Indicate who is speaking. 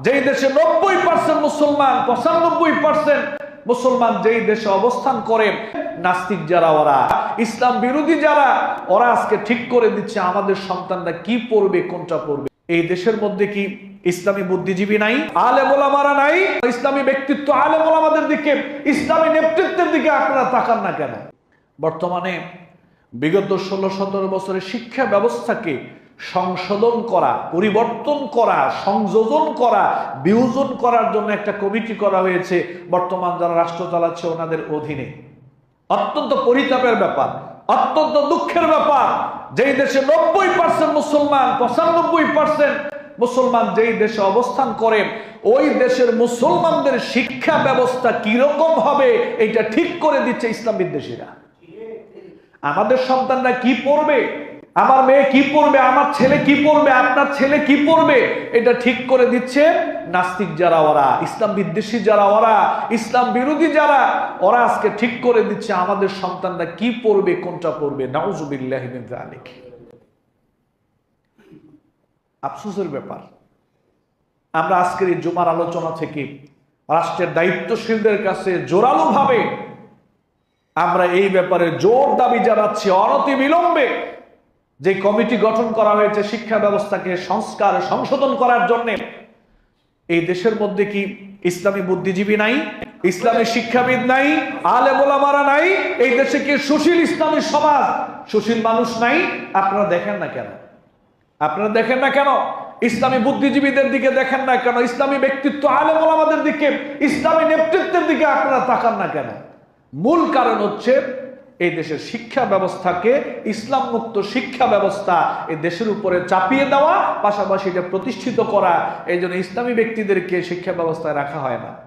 Speaker 1: যেই দেশে নব্বই পার্সেন্ট মুসলমান, পঁচানব্বই পার্সেন্ট মুসলমান যেই দেশে অবস্থান করে, নাস্তিক যারা, ওরা, ইসলাম বিরোধী যারা, ওরা আজকে ঠিক করে দিচ্ছে আমাদের সন্তানরা কি পড়বে, কোনটা পড়বে। এই দেশের মধ্যে কি ইসলামী বুদ্ধিজীবী নাই আলে নাই ইসলামী ব্যক্তিত্ব আলে মোলামাদের দিকে, ইসলামী নেতৃত্বের দিকে আপনারা তাকান না কেন? বর্তমানে বিগত ষোলো সতেরো বছরের শিক্ষা ব্যবস্থাকে সংশোধন করা, পরিবর্তন করা, সংযোজন করা, বিয়োজন করার জন্য একটা কমিটি করা হয়েছে। বর্তমান যারা রাষ্ট্র চালাচ্ছে ওনাদের অধীনে। অত্যন্ত পরিতাপের ব্যাপার, অত্যন্ত দুঃখের ব্যাপার। যেই দেশে নব্বই পার্সেন্ট মুসলমান, পঁচানব্বই পার্সেন্ট মুসলমান যেই দেশে অবস্থান করেন ওই দেশের মুসলমানদের শিক্ষা ব্যবস্থা কীরকম হবে এটা ঠিক করে দিচ্ছে ইসলাম বিদ্বেষীরা। আমাদের সন্তানরা কি পড়বে? আমার মেয়ে কি পড়বে? আমার ছেলে কি পড়বে? আপনার ছেলে কি পড়বে? এটা ঠিক করে দিচ্ছে নাস্তিক যারা ওরা, ইসলাম বিদ্বেষী যারা ওরা, ইসলাম বিরোধী যারা, ওরা আজকে ঠিক করে দিচ্ছে আমাদের সন্তানরা কি পড়বে, কোনটা পড়বে? নাউজুবিল্লাহ যালিক। আফসোসের ব্যাপার। আমরা আজকের এই জুমার আলোচনা থেকে রাষ্ট্রের দায়িত্বশীলদের কাছে জোরালো ভাবে আমরা এই ব্যাপারে জোর দাবি জানাচ্ছি অনতি বিলম্বে যে কমিটি গঠন করা হয়েছে শিক্ষা ব্যবস্থাকে সংস্কার, সংশোধন করার জন্য, এই দেশের মধ্যে কি ইসলামী বুদ্ধিজীবী নাই? ইসলামী শিক্ষাবিদ নাই? আলে মোলামারা নাই? এই দেশে কি সুশীল ইসলামী সমাজ? সুশীল মানুষ নাই? আপনারা দেখেন না কেন? আপনারা দেখেন না কেন? ইসলামী বুদ্ধিজীবীদের দিকে দেখেন না কেন? ইসলামী ব্যক্তিত্ব আলেম ওলামাদের দিকে, ইসলামী নেতৃত্বের দিকে আপনারা তাকান না কেন? মূল কারণ হচ্ছে এই দেশের শিক্ষা ব্যবস্থাকে ইসলাম মুক্ত শিক্ষা ব্যবস্থা এই দেশের উপরে চাপিয়ে দেওয়া, পাশাপাশি এটা প্রতিষ্ঠিত করা এই জন্য ইসলামী ব্যক্তিদেরকে শিক্ষা ব্যবস্থায় রাখা হয় না।